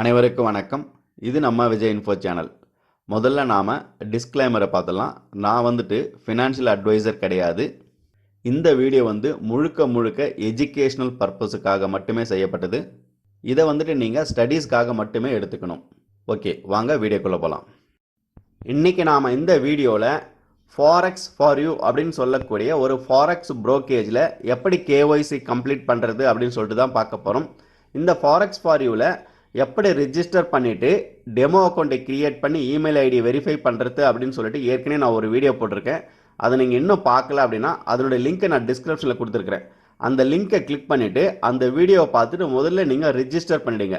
அனைவருக்கும் வணக்கம். இது நம்ம விஜய் இன்ஃபோ சேனல் முதல்ல நாம் டிஸ்க்ளைமரை பார்த்துடலாம். நான் வந்துட்டு ஃபினான்ஷியல் அட்வைசர் கிடையாது. இந்த வீடியோ வந்து முழுக்க முழுக்க எஜுகேஷ்னல் பர்பஸுக்காக மட்டுமே செய்யப்பட்டது. இதை வந்துட்டு நீங்கள் ஸ்டடீஸ்க்காக மட்டுமே எடுத்துக்கணும். ஓகே வாங்க வீடியோக்குள்ளே போகலாம் இன்றைக்கி நாம் இந்த வீடியோவில் ஃபாரெக்ஸ் ஃபார் யூ அப்படின்னு சொல்லக்கூடிய ஒரு ஃபாரெக்ஸ் ப்ரோக்கேஜில் எப்படி கேஒய்சி கம்ப்ளீட் பண்ணுறது அப்படின்னு சொல்லிட்டு தான் பார்க்க போகிறோம் இந்த ஃபாரெக்ஸ் ஃபார் யூவில் எப்படி ரிஜிஸ்டர் பண்ணிவிட்டு டெமோ அக்கௌண்ட்டை கிரியேட் பண்ணி இமெயில் ஐடி வெரிஃபை பண்ணுறது அப்படின்னு சொல்லிட்டு ஏற்கனவே நான் ஒரு வீடியோ போட்டிருக்கேன். அதை நீங்கள் இன்னும் பார்க்கல அப்படின்னா அதனுடைய லிங்க்கை நான் டிஸ்கிரிப்ஷனில் கொடுத்துருக்குறேன். அந்த லிங்க்கை கிளிக் பண்ணிவிட்டு அந்த வீடியோவை பார்த்துட்டு முதல்ல நீங்கள் ரிஜிஸ்டர் பண்ணிடுங்க.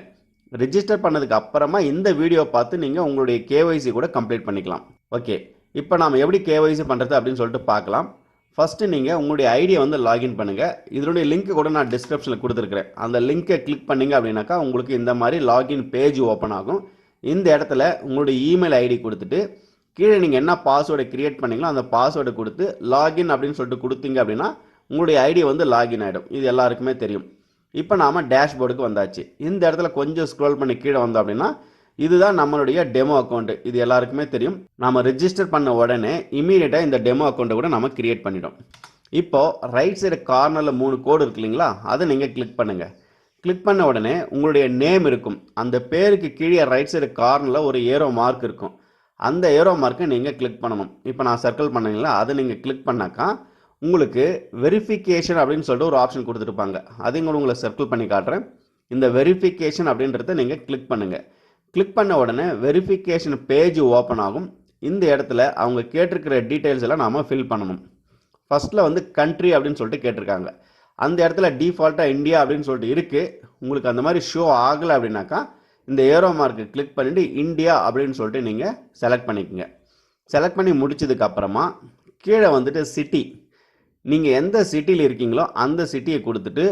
ரிஜிஸ்டர் பண்ணதுக்கு அப்புறமா இந்த வீடியோ பார்த்து நீங்கள் உங்களுடைய கேஒய்சி கூட கம்ப்ளீட் பண்ணிக்கலாம். ஓகே இப்போ நாம் எப்படி கேஒய்சி பண்ணுறது அப்படின்னு சொல்லிட்டு பார்க்கலாம். ஃபஸ்ட்டு நீங்கள் உங்களுடைய ஐடியை வந்து லாகின் பண்ணுங்கள் இதனுடைய லிங்க் கூட நான் டிஸ்கிரிப்ஷனில் கொடுத்துருக்குறேன். அந்த லிங்க்கை கிளிக் பண்ணீங்க அப்படின்னாக்கா உங்களுக்கு இந்த மாதிரி லாகின் பேஜ் ஓப்பன் ஆகும். இந்த இடத்துல உங்களுடைய இமெயில் ஐடி கொடுத்துட்டு கீழே நீங்கள் என்ன பாஸ்வேர்டை கிரியேட் பண்ணீங்களோ அந்த பாஸ்வேர்டை கொடுத்து லாகின் அப்படின்னு சொல்லிட்டு கொடுத்தீங்க அப்படின்னா உங்களுடைய ஐடி வந்து லாகின் ஆகிடும் இது எல்லாருக்குமே தெரியும். இப்போ நாம் டேஷ்போர்டுக்கு வந்தாச்சு. இந்த இடத்துல கொஞ்சம் ஸ்க்ரோல் பண்ணி கீழே வந்தோம் அப்படின்னா இதுதான் நம்மளுடைய டெமோ அக்கௌண்ட் இது எல்லாருக்குமே தெரியும். நாம ரிஜிஸ்டர் பண்ண உடனே இமீடியட்டாக இந்த டெமோ அக்கௌண்ட்டை கூட நம்ம கிரியேட் பண்ணிடும். இப்போ ரைட் சைடு கார்னரில் மூணு கோடு இருக்கு இல்லைங்களா? அதை நீங்கள் கிளிக் பண்ணுங்கள் கிளிக் பண்ண உடனே உங்களுடைய நேம் இருக்கும். அந்த பேருக்கு கீழே ரைட் சைடு கார்னரில் ஒரு ஏரோ மார்க் இருக்கும். அந்த ஏரோ மார்க்கை நீங்கள் கிளிக் பண்ணணும். இப்போ நான் சர்க்கிள் பண்ணீங்களா அதை நீங்கள் கிளிக் பண்ணாக்கா உங்களுக்கு வெரிஃபிகேஷன் அப்படின்னு சொல்லிட்டு ஒரு ஆப்ஷன் கொடுத்துருப்பாங்க. அதையும் கூட உங்களை சர்க்கிள் பண்ணி காட்டுறேன். இந்த வெரிஃபிகேஷன் அப்படின்றத நீங்கள் கிளிக் பண்ணுங்கள் கிளிக் பண்ண உடனே வெரிஃபிகேஷன் பேஜ் ஓப்பன் ஆகும். இந்த இடத்துல அவங்க கேட்டிருக்கிற டீட்டெயில்ஸ் எல்லாம் நாம் ஃபில் பண்ணணும். ஃபஸ்ட்டில் வந்து கண்ட்ரி அப்படின்னு சொல்லிட்டு கேட்டிருக்காங்க. அந்த இடத்துல டிஃபால்ட்டாக இந்தியா அப்படின்னு சொல்லிட்டு இருக்குது உங்களுக்கு அந்த மாதிரி ஷோ ஆகலை அப்படின்னாக்கா இந்த ஏரோ மார்க்கை கிளிக் பண்ணிவிட்டு இந்தியா அப்படின்னு சொல்லிட்டு நீங்கள் செலக்ட் பண்ணிக்கோங்க. செலக்ட் பண்ணி முடிச்சதுக்கப்புறமா கீழே வந்துட்டு சிட்டி நீங்கள் எந்த சிட்டியில் இருக்கீங்களோ அந்த சிட்டியை கொடுத்துட்டு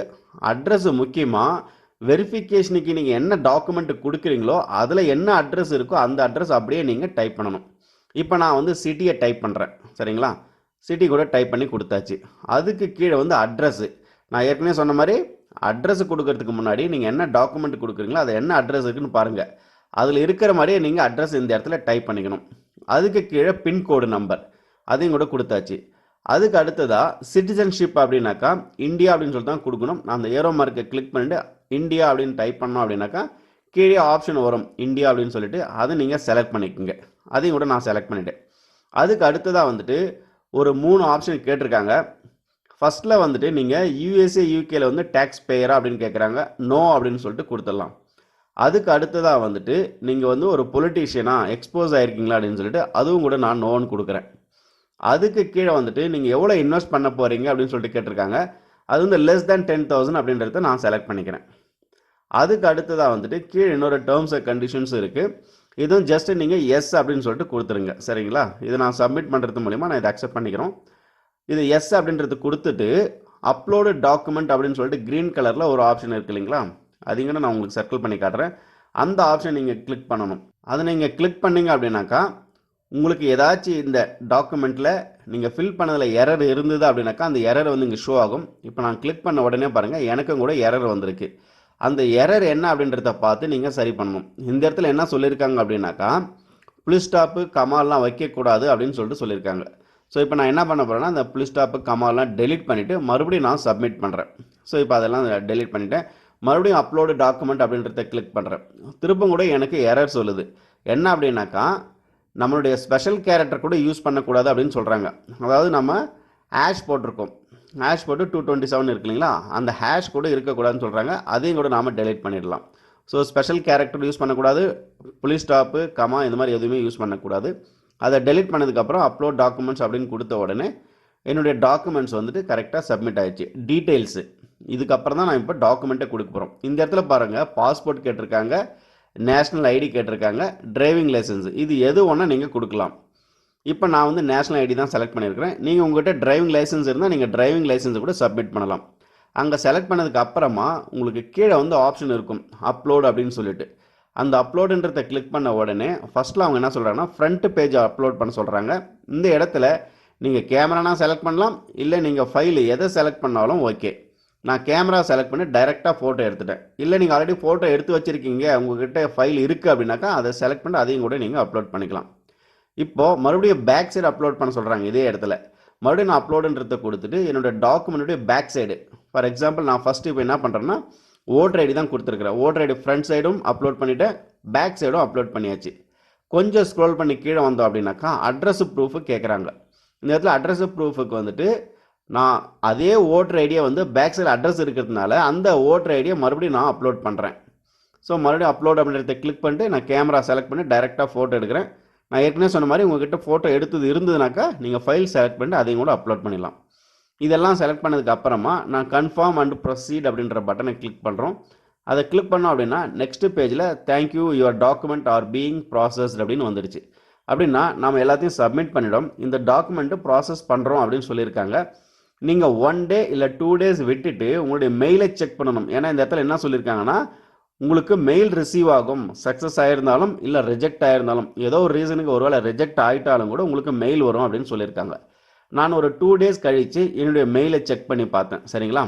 அட்ரஸ் முக்கியமாக வெரிஃபிகேஷனுக்கு நீங்கள் என்ன டாக்குமெண்ட் கொடுக்குறீங்களோ அதில் என்ன அட்ரஸ் இருக்கோ அந்த அட்ரஸ் அப்படியே நீங்கள் டைப் பண்ணணும். இப்போ நான் வந்து சிட்டியை டைப் பண்ணுறேன் சரிங்களா? சிட்டி கூட டைப் பண்ணி கொடுத்தாச்சு. அதுக்கு கீழே வந்து அட்ரஸ்ஸு நான் ஏற்கனவே சொன்ன மாதிரி அட்ரஸ் கொடுக்கறதுக்கு முன்னாடி நீங்கள் என்ன டாக்குமெண்ட் கொடுக்குறீங்களோ அது என்ன அட்ரஸ் இருக்குன்னு பாருங்கள் அதில் இருக்கிற மாதிரியே நீங்கள் அட்ரஸ் இந்த இடத்துல டைப் பண்ணிக்கணும். அதுக்கு கீழே பின்கோடு நம்பர் அதையும் கூட கொடுத்தாச்சு. அதுக்கு அடுத்ததாக சிட்டிசன்ஷிப் அப்படின்னாக்கா இந்தியா அப்படின்னு சொல்லிட்டு தான் கொடுக்கணும். நான் அந்த ஏரோ மார்க்கை கிளிக் பண்ணிட்டு இந்தியா அப்படின்னு டைப் பண்ணோம் அப்படின்னாக்கா கீழே ஆப்ஷன் வரும் இந்தியா அப்படின்னு சொல்லிட்டு அதை நீங்கள் செலக்ட் பண்ணிக்கோங்க. அதையும் கூட நான் செலக்ட் பண்ணிட்டேன். அதுக்கு அடுத்ததாக வந்துட்டு ஒரு மூணு ஆப்ஷன் கேட்டிருக்காங்க. ஃபர்ஸ்ட்டில் வந்துட்டு நீங்கள் யூஎஸ்ஏ யூகேல வந்து டேக்ஸ் பேயரா அப்படின்னு கேட்குறாங்க நோ அப்படின்னு சொல்லிட்டு கொடுத்துடலாம். அதுக்கு அடுத்ததாக வந்துட்டு நீங்கள் வந்து ஒரு பொலிட்டீஷியனா எக்ஸ்போஸ் ஆயிருக்கீங்களா அப்படின்னு சொல்லிட்டு அதுவும் கூட நான் நோன்னு கொடுக்குறேன். அதுக்கு கீழே வந்துட்டு நீங்கள் எவ்வளோ இன்வெஸ்ட் பண்ண போகிறீங்க அப்படின்னு சொல்லிட்டு கேட்டிருக்காங்க. அது வந்து லெஸ் தேன் டென் தௌசண்ட் அப்படின்றத நான் செலக்ட் பண்ணிக்கிறேன். அதுக்கு அடுத்ததாக வந்துட்டு கீழே இன்னொரு டேர்ம்ஸ் அண்ட் கண்டிஷன்ஸ் இருக்குது இதுவும் ஜஸ்ட் நீங்கள் எஸ் அப்படின்னு சொல்லிட்டு கொடுத்துருங்க. சரிங்களா? இதை நான் சப்மிட் பண்ணுறது மூலிமா நான் இதை அக்செப்ட் பண்ணிக்கிறோம். இது எஸ் அப்படின்றது கொடுத்துட்டு அப்லோடு டாக்குமெண்ட் அப்படின்னு சொல்லிட்டு க்ரீன் கலரில் ஒரு ஆப்ஷன் இருக்கு இல்லைங்களா? அதையும் நான் உங்களுக்கு சர்க்கிள் பண்ணி காட்டுறேன். அந்த ஆப்ஷன் நீங்கள் கிளிக் பண்ணணும். அதை நீங்கள் கிளிக் பண்ணீங்க அப்படின்னாக்கா உங்களுக்கு ஏதாச்சும் இந்த டாக்குமெண்ட்டில் நீங்கள் ஃபில் பண்ணதில் எரர் இருந்தது அப்படின்னாக்கா அந்த எரர் வந்து இங்கே ஷோ ஆகும். இப்போ நான் கிளிக் பண்ண உடனே பாருங்கள் எனக்கும் கூட எரர் வந்திருக்கு. அந்த எரர் என்ன அப்படின்றத பார்த்து நீங்கள் சரி பண்ணணும். இந்த இடத்துல என்ன சொல்லியிருக்காங்க அப்படின்னாக்கா புல் ஸ்டாப்பு கமால்லாம் வைக்கக்கூடாது அப்படின்னு சொல்லிட்டு சொல்லியிருக்காங்க. ஸோ இப்போ நான் என்ன பண்ண போகிறேன்னா அந்த புல் ஸ்டாப்பு கமால்லாம் டெலிட் பண்ணிவிட்டு மறுபடியும் நான் சப்மிட் பண்ணுறேன் ஸோ இப்போ அதெல்லாம் டெலிட் பண்ணிவிட்டேன் மறுபடியும் அப்லோடு டாக்குமெண்ட் அப்படின்றத கிளிக் பண்ணுறேன் திரும்ப கூட எனக்கு எரர் சொல்லுது. என்ன அப்படின்னாக்கா நம்மளுடைய ஸ்பெஷல் கேரக்டர் கூட யூஸ் பண்ணக்கூடாது அப்படின்னு சொல்கிறாங்க அதாவது நம்ம ஆஷ் போட்டிருக்கோம். ஹேஷ் போட்டு டூ டுவெண்ட்டி செவன் இருக்கு இல்லைங்களா? அந்த ஹேஷ் கூட இருக்கக்கூடாதுன்னு சொல்கிறாங்க அதையும் கூட நாம் டெலிட் பண்ணிடலாம். ஸோ ஸ்பெஷல் கேரக்டர் யூஸ் பண்ணக்கூடாது. புலிஸ் ஸ்டாப்பு கமா இந்த மாதிரி எதுவுமே யூஸ் பண்ணக்கூடாது. அதை டெலிட் பண்ணதுக்கப்புறம் அப்லோட் டாக்குமெண்ட்ஸ் அப்படின்னு கொடுத்த உடனே என்னுடைய டாக்குமெண்ட்ஸ் வந்துட்டு கரெக்டாக சப்மிட் ஆயிடுச்சு. டீட்டெயில்ஸு இதுக்கப்புறம் தான் நான் இப்போ டாக்குமெண்ட்டை கொடுக்க போகிறோம் இந்த இடத்துல பாருங்கள் பாஸ்போர்ட் கேட்டிருக்காங்க நேஷ்னல் ஐடி கேட்டிருக்காங்க டிரைவிங் லைசன்ஸ் இது எது ஒன்றா நீங்கள் கொடுக்கலாம். இப்போ நான் வந்து நேஷனல் ஐடி தான் செலக்ட் பண்ணியிருக்கிறேன். நீங்கள் உங்கள்கிட்ட டிரைவிங் லைசன்ஸ் இருந்தால் நீங்கள் டிரைவிங் லைசன்ஸ் கூட சப்மிட் பண்ணலாம். அங்கே செலக்ட் பண்ணதுக்கு அப்புறமா உங்களுக்கு கீழே வந்து ஆப்ஷன் இருக்கும். அப்லோடு அப்படின்னு சொல்லிட்டு. அந்த அப்லோடுன்றதை கிளிக் பண்ண உடனே ஃபஸ்ட்டில் அவங்க என்ன சொல்கிறாங்கன்னா ஃப்ரண்ட் பேஜ் அப்லோட் பண்ண சொல்கிறாங்க இந்த இடத்துல நீங்கள் கேமரானா செலக்ட் பண்ணலாம். இல்லை நீங்கள் ஃபைல் எதை செலக்ட் பண்ணாலும் ஓகே நான் கேமரா செலக்ட் பண்ணி டைரெக்டாக ஃபோட்டோ எடுத்துட்டேன். இல்லை நீங்கள் ஆல்ரெடி ஃபோட்டோ எடுத்து வச்சுருக்கீங்க. உங்ககிட்ட ஃபைல் இருக்குது அப்படின்னாக்கா அதை செலக்ட் பண்ணி அதையும் கூட நீங்கள் அப்லோட் பண்ணிக்கலாம். இப்போது மறுபடியும் பேக் சைடு அப்லோட் பண்ண சொல்கிறாங்க இதே இடத்துல. மறுபடியும் நான் அப்லோடுன்றதை கொடுத்துட்டு என்னோடய டாக்குமெண்ட்டுடைய பேக் சைடு ஃபார் எக்ஸாம்பிள் நான் ஃபஸ்ட்டு இப்போ என்ன பண்ணுறேன்னா ஓட்டர் ஐடி தான் கொடுத்துருக்குறேன். ஓட்டர் ஐடி ஃப்ரண்ட் சைடும் அப்லோட் பண்ணிவிட்டேன் பேக் சைடும் அப்லோட் பண்ணியாச்சு. கொஞ்சம் ஸ்க்ரோல் பண்ணி கீழே வந்தோம் அப்படின்னாக்கா அட்ரஸ் ப்ரூஃபு கேட்குறாங்க இந்த இடத்துல அட்ரஸ் ப்ரூஃபுக்கு வந்துட்டு நான் அதே ஓட்டர் ஐடியை வந்து பேக் சைடு அட்ரஸ் இருக்கிறதுனால அந்த ஓட்டர் ஐடியை மறுபடியும் நான் அப்லோட் பண்ணுறேன் ஸோ மறுபடியும் அப்லோட் அப்படின்றத கிளிக் பண்ணிட்டு நான் கேமரா செலக்ட் பண்ணி டைரெக்டாக ஃபோட்டோ எடுக்கிறேன். நான் ஏற்கனவே சொன்ன மாதிரி உங்ககிட்ட ஃபோட்டோ எடுத்தது இருந்ததுனாக்கா நீங்கள் ஃபைல் செலக்ட் பண்ணிட்டு அதையும் கூட அப்லோட் பண்ணிடலாம். இதெல்லாம் செலக்ட் பண்ணதுக்கு அப்புறமா நான் கன்ஃபார்ம் அண்ட் ப்ரொசீட் அப்படின்ற பட்டனை கிளிக் பண்ணுறோம் அதை கிளிக் பண்ணோம் அப்படின்னா நெக்ஸ்ட் பேஜில் thank you your document are being processed அப்படின்னு வந்துடுச்சு அப்படின்னா நம்ம எல்லாத்தையும் சப்மிட் பண்ணிடும் இந்த டாக்குமெண்ட்டு ப்ராசஸ் பண்ணுறோம் அப்படின்னு சொல்லியிருக்காங்க. நீங்கள் ஒன் டே இல்லை டூ டேஸ் விட்டுட்டு உங்களுடைய மெயிலை செக் பண்ணணும். ஏன்னா இந்த இடத்துல என்ன சொல்லியிருக்காங்கன்னா உங்களுக்கு மெயில் ரிசீவ் ஆகும் சக்ஸஸ் ஆயிருந்தாலும் இல்லை ரிஜெக்ட் ஆயிருந்தாலும் ஏதோ ஒரு ரீசனுக்கு ஒருவேளை ரிஜெக்ட் ஆகிட்டாலும் கூட உங்களுக்கு மெயில் வரும் அப்படின்னு சொல்லியிருக்காங்க. நான் ஒரு டூ டேஸ் கழித்து என்னுடைய மெயிலை செக் பண்ணி பார்த்தேன் சரிங்களா?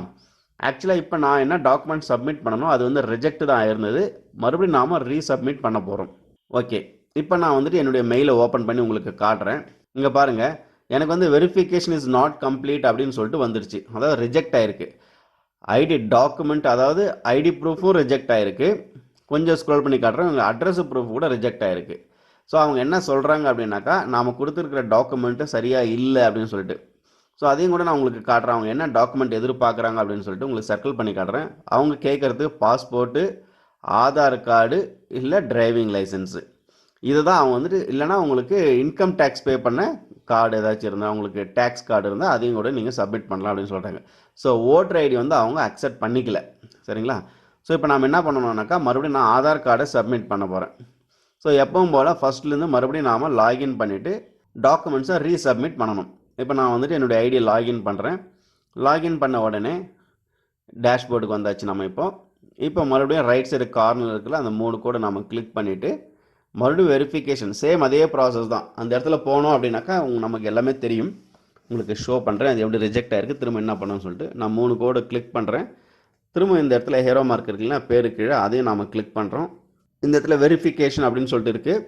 ஆக்சுவலாக இப்போ நான் என்ன டாக்குமெண்ட் சப்மிட் பண்ணணும் அது வந்து ரிஜெக்ட் தான் ஆயிருந்தது. மறுபடியும் நாம் ரீசப்மிட் பண்ண போகிறோம் ஓகே இப்போ நான் வந்துட்டு என்னுடைய மெயிலை ஓப்பன் பண்ணி உங்களுக்கு காட்டுறேன். இங்கே பாருங்கள் எனக்கு வந்து வெரிஃபிகேஷன் இஸ் நாட் கம்ப்ளீட் அப்படின்னு சொல்லிட்டு வந்துருச்சு. அதாவது ரிஜெக்ட் ஆயிருக்கு. ஐடி டாக்குமெண்ட் அதாவது ஐடி ப்ரூஃபும் ரிஜெக்ட் ஆகிருக்கு கொஞ்சம் ஸ்க்ரோல் பண்ணி காட்டுறேன். உங்கள் அட்ரஸ் ப்ரூஃப் கூட ரிஜெக்ட் ஆகிருக்கு ஸோ அவங்க என்ன சொல்கிறாங்க அப்படின்னாக்கா நாம் கொடுத்துருக்கிற டாக்குமெண்ட்டு சரியாக இல்லை அப்படின்னு சொல்லிட்டு. ஸோ அதையும் கூட நான் உங்களுக்கு காட்டுறேன். அவங்க என்ன டாக்குமெண்ட் எதிர்பார்க்குறாங்க அப்படின்னு சொல்லிட்டு உங்களுக்கு சர்க்கிள் பண்ணி காட்டுறேன். அவங்க கேட்குறது பாஸ்போர்ட்டு ஆதார் கார்டு இல்லை டிரைவிங் லைசன்ஸு இதை தான் அவங்க வந்துட்டு இல்லைனா உங்களுக்கு இன்கம் டேக்ஸ் பே பண்ண கார்டு ஏதாச்சும் இருந்தால் அவங்களுக்கு டேக்ஸ் கார்டு இருந்தால் அதையும் கூட நீங்கள் சப்மிட் பண்ணலாம் அப்படின்னு சொல்கிறாங்க ஸோ ஓட்டர் ஐடி வந்து அவங்க அக்செப்ட் பண்ணிக்கல. சரிங்களா? ஸோ இப்போ நம்ம என்ன பண்ணணும்னாக்கா மறுபடியும் நான் ஆதார் கார்டை சப்மிட் பண்ண போகிறேன் ஸோ எப்பவும் போல் ஃபஸ்ட்லேருந்து மறுபடியும் நாம் லாகின் பண்ணிவிட்டு டாக்குமெண்ட்ஸை ரீசப்மிட் பண்ணணும். இப்போ நான் வந்துட்டு என்னுடைய ஐடியை லாகின் பண்ணுறேன் லாகின் பண்ண உடனே டேஷ்போர்டுக்கு வந்தாச்சு நம்ம இப்போ. இப்போ மறுபடியும் ரைட் சைடு கார்னர் இருக்குல்ல அந்த மூணு கூட நம்ம கிளிக் பண்ணிவிட்டு மறுபடியும் வெரிஃபிகேஷன் சேம் அதே ப்ராசஸ் தான். அந்த இடத்துல போனோம் அப்படின்னாக்கா உங்க நமக்கு எல்லாமே தெரியும். உங்களுக்கு ஷோ பண்ணுறேன் அது எப்படி ரிஜெக்ட் ஆயிருக்கு திரும்ப என்ன பண்ணணும்னு சொல்லிட்டு நான் மூணு கோடு கிளிக் பண்ணுறேன் திரும்ப இந்த இடத்துல ஹேரோ மார்க் இருக்குல்ல பேரு கீழே அதையும் நாம் கிளிக் பண்ணுறோம் இந்த இடத்துல வெரிஃபிகேஷன் அப்படின்னு சொல்லிட்டு இருக்குது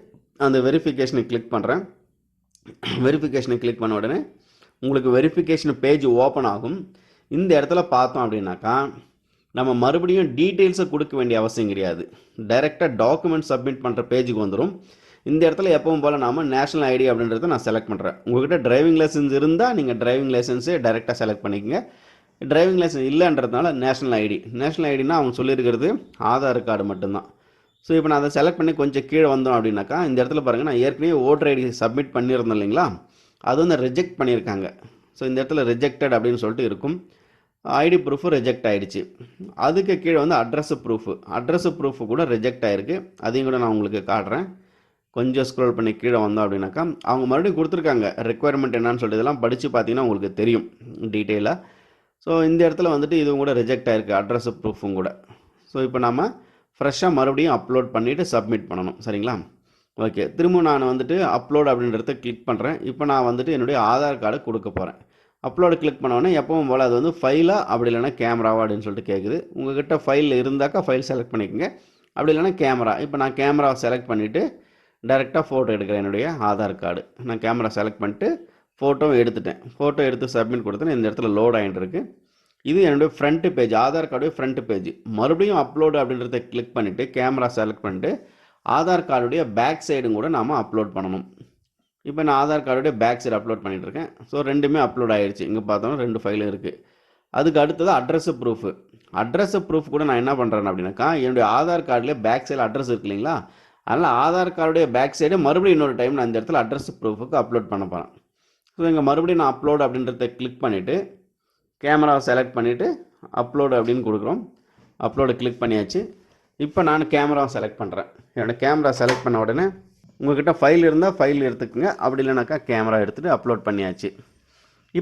அந்த வெரிஃபிகேஷனை கிளிக் பண்ணுறேன் வெரிஃபிகேஷனை கிளிக் பண்ண உடனே உங்களுக்கு வெரிஃபிகேஷன் பேஜ் ஓப்பன் ஆகும். இந்த இடத்துல பார்த்தோம் அப்படின்னாக்கா நம்ம மறுபடியும் டீட்டெயில்ஸை கொடுக்க வேண்டிய அவசியம் கிடையாது. டைரெக்டாக டாக்குமெண்ட் சப்மிட் பண்ணுற பேஜுக்கு வந்துடும் இந்த இடத்துல எப்பவும் போல் நாம நேஷனல் ஐடி அப்படின்றத நான் செலக்ட் பண்ணுறேன் உங்கள்கிட்ட டிரைவிங் லைசன்ஸ் இருந்தால் நீங்கள் டிரைவிங் லைசன்ஸே டைரெக்டாக செலக்ட் பண்ணிக்கங்க. டிரைவிங் லைசன்ஸ் இல்லைன்றதுனால நேஷனல் ஐடி நேஷனல் ஐடினா அவங்க சொல்லியிருக்கிறது ஆதார் கார்டு மட்டும்தான். ஸோ இப்போ நான் அதை செலக்ட் பண்ணி கொஞ்சம் கீழே வந்தோம் அப்படின்னாக்கா இந்த இடத்துல பாருங்கள் நான் ஏற்கனவே ஓட்டர் ஐடி சப்மிட் பண்ணியிருந்தேன் இல்லைங்களா? அது வந்து ரிஜெக்ட் பண்ணியிருக்காங்க. ஸோ இந்த இடத்துல ரிஜெக்டட் அப்படின்னு சொல்லிட்டு இருக்கும். ஐடி ப்ரூஃபு ரிஜெக்ட் ஆகிடுச்சு அதுக்கு கீழே வந்து அட்ரஸ் ப்ரூஃபு அட்ரஸ் ப்ரூஃபு கூட ரிஜெக்ட் ஆயிருக்கு. அதையும் கூட நான் உங்களுக்கு காட்டுறேன். கொஞ்சம் ஸ்க்ரோல் பண்ணி கீழே வந்தோம் அப்படின்னாக்கா அவங்க மறுபடியும் கொடுத்துருக்காங்க. ரெக்குயர்மெண்ட் என்னன்னு சொல்லிட்டு இதெல்லாம் படித்து பார்த்தீங்கன்னா உங்களுக்கு தெரியும் டீட்டெயிலாக ஸோ இந்த இடத்துல வந்துட்டு இதுவும் கூட ரிஜெக்ட் ஆகிருக்கு அட்ரஸ் ப்ரூஃபும் கூட. ஸோ இப்போ நம்ம ஃப்ரெஷ்ஷாக மறுபடியும் அப்லோட் பண்ணிவிட்டு சப்மிட் பண்ணணும். சரிங்களா? ஓகே திரும்ப நான் வந்துட்டு அப்லோட் அப்படின்றத கிளிக் பண்ணுறேன் இப்போ நான் வந்துட்டு என்னுடைய ஆதார் கார்டை கொடுக்க போகிறேன் அப்லோடு கிளிக் பண்ணோன்னே எப்பவும் போல் அது வந்து ஃபைலாக அப்படி இல்லைனா கேமராவா அப்படின்னு சொல்லிட்டு கேட்குது உங்ககிட்ட ஃபைல் இருந்தாக்கா ஃபைல் செலக்ட் பண்ணிக்கோங்க. அப்படி இல்லைனா கேமரா இப்போ நான் கேமரா செலக்ட் பண்ணிவிட்டு டேரெக்டாக ஃபோட்டோ எடுக்கிறேன் என்னுடைய ஆதார் கார்டு நான் கேமரா செலக்ட் பண்ணிட்டு ஃபோட்டோவும் எடுத்துட்டேன். ஃபோட்டோ எடுத்து சப்மிட் கொடுத்தேன். இந்த இடத்துல லோட் ஆகிட்டு இது என்னுடைய ஃப்ரண்ட்டு பேஜ் ஆதார் கார்டுடைய ஃப்ரண்ட் பேஜ் மறுபடியும் அப்லோடு அப்படின்றத கிளிக் பண்ணிவிட்டு கேமரா செலக்ட் பண்ணிட்டு ஆதார் கார்டுடைய பேக் சைடும் கூட நாம் அப்லோட் பண்ணணும். இப்போ நான் ஆதார் கார்டுடைய பேக் சைடு அப்லோட் பண்ணிகிட்டு இருக்கேன் ஸோ ரெண்டுமே அப்லோட் ஆகிடுச்சு இங்கே பார்த்தோம்னா ரெண்டு ஃபைலும் இருக்குது அதுக்கு அடுத்தது அட்ரஸ் ப்ரூஃப். அட்ரஸ் ப்ரூஃப் கூட நான் என்ன பண்ணுறேன் அப்படின்னாக்கா என்னுடைய ஆதார் கார்டில் பேக் சைடில் அட்ரஸ் இருக்கு இல்லைங்களா? அதனால் ஆதார் கார்டுடைய பேக் சைடு மறுபடியும் இன்னொரு டைம் நான் இந்த இடத்துல அட்ரஸ் ப்ரூஃபுக்கு அப்லோட் பண்ண போகிறேன். ஸோ இங்கே மறுபடியும் நான் அப்லோட் அப்படின்றத கிளிக் பண்ணிவிட்டு கேமராவை செலக்ட் பண்ணிவிட்டு அப்லோடு அப்படின்னு கொடுக்குறோம். அப்லோடு கிளிக் பண்ணியாச்சு. இப்போ நான் கேமராவை செலக்ட் பண்ணுறேன். என்னோடய கேமரா செலக்ட் பண்ண உடனே உங்கள்கிட்ட ஃபைல் இருந்தால் ஃபைல் எடுத்துக்கோங்க. அப்படி இல்லைனாக்கா கேமரா எடுத்துகிட்டு அப்லோட் பண்ணியாச்சு.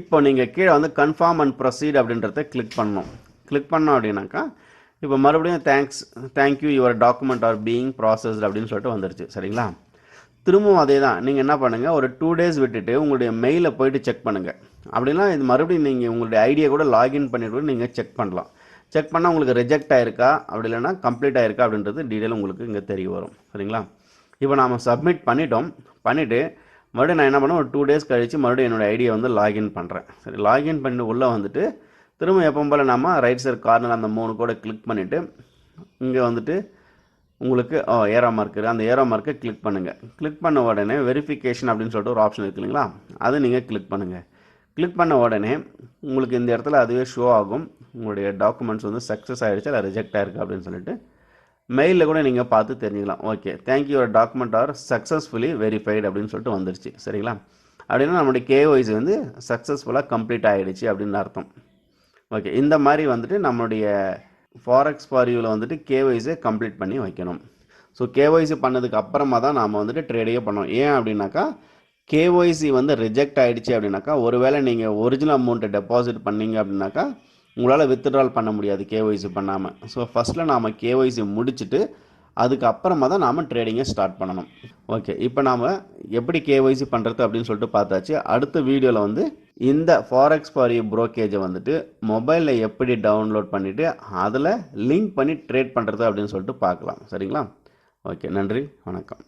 இப்போ நீங்கள் கீழே வந்து கன்ஃபார்ம் அண்ட் ப்ரொசீட் அப்படின்றத கிளிக் பண்ணணும். கிளிக் பண்ணோம் அப்படின்னாக்கா இப்போ மறுபடியும் thanks thank you your document are being processed அப்படின்னு சொல்லிட்டு வந்துருச்சு. சரிங்களா? திரும்பவும் அதே தான் நீங்கள் என்ன பண்ணுங்கள் ஒரு டூ டேஸ் விட்டுட்டு உங்களுடைய மெயிலை போயிட்டு செக் பண்ணுங்கள் அப்படின்னா இது மறுபடியும் நீங்கள் உங்களுடைய ஐடியா கூட லாகின் பண்ணிட்டு கூட நீங்கள் செக் பண்ணலாம். செக் பண்ணால் உங்களுக்கு ரிஜெக்ட் ஆயிருக்கா? அப்படி இல்லைன்னா கம்ப்ளீட் ஆயிருக்கா? அப்படின்றது டீட்டெயில் உங்களுக்கு இங்கே தெரிய வரும். சரிங்களா? இப்போ நாம் சப்மிட் பண்ணிட்டோம். பண்ணிவிட்டு மறுபடியும் நான் என்ன பண்ணேன் ஒரு டூ டேஸ் கழித்து மறுபடியும் என்னோடய ஐடியா வந்து லாகின் பண்ணுறேன் சரி லாகின் பண்ணி உள்ளே வந்துட்டு திரும்ப எப்போ போல் நம்ம ரைட் சைடு கார்னர் அந்த மூணு கூட கிளிக் பண்ணிவிட்டு இங்கே வந்துட்டு உங்களுக்கு ஓ ஏரோ மார்க் அந்த ஏரோ மார்க்கை கிளிக் பண்ணுங்கள் கிளிக் பண்ண உடனே வெரிஃபிகேஷன் அப்படின்னு சொல்லிட்டு ஒரு ஆப்ஷன் இருக்கு இல்லைங்களா? அதை நீங்கள் கிளிக் பண்ணுங்கள் கிளிக் பண்ண உடனே உங்களுக்கு இந்த இடத்துல அதுவே ஷோ ஆகும். உங்களுடைய டாக்குமெண்ட்ஸ் வந்து சக்ஸஸ் ஆகிடுச்சு இல்லை ரிஜெக்ட் ஆயிருக்கு அப்படின்னு சொல்லிட்டு மெயிலில் கூட நீங்கள் பார்த்து தெரிஞ்சுக்கலாம். Okay thank you your document are successfully verified அப்படின்னு சொல்லிட்டு வந்துருச்சு. சரிங்களா? அப்படின்னா நம்மளுடைய கேஒய்சி வந்து சக்ஸஸ்ஃபுல்லாக கம்ப்ளீட் ஆகிடுச்சு அப்படின்னு அர்த்தம். ஓகே இந்த மாதிரி வந்துட்டு நம்மளுடைய ஃபாரெக்ஸ் ஃபாரியூவில் வந்துட்டு கேஒய்சியை கம்ப்ளீட் பண்ணி வைக்கணும். ஸோ கேஒய்சி பண்ணதுக்கு அப்புறமா தான் நாம் வந்துட்டு ட்ரேடையே பண்ணோம் ஏன் அப்படின்னாக்கா கேஒய்சி வந்து ரிஜெக்ட் ஆகிடுச்சு அப்படின்னாக்கா ஒருவேளை நீங்கள் ஒரிஜினல் அமௌண்ட்டை டெபாசிட் பண்ணீங்க அப்படின்னாக்கா உங்களால் வித்ட்ரால் பண்ண முடியாது கேஒய்சி பண்ணாமல் ஸோ ஃபஸ்ட்டில் நாம் கேஒய்சி முடிச்சுட்டு அதுக்கப்புறமா தான் நாம் ட்ரேடிங்கை ஸ்டார்ட் பண்ணணும். ஓகே இப்போ நாம் எப்படி கேஒய்சி பண்ணுறது அப்படின்னு சொல்லிட்டு பார்த்தாச்சு. அடுத்த வீடியோவில் வந்து இந்த ஃபாரெக்ஸ் ஃபார் யூ ப்ரோக்கேஜை வந்துட்டு மொபைலில் எப்படி டவுன்லோட் பண்ணிவிட்டு அதில் லிங்க் பண்ணி ட்ரேட் பண்ணுறது அப்படின்னு சொல்லிட்டு பார்க்கலாம். சரிங்களா? ஓகே நன்றி வணக்கம்.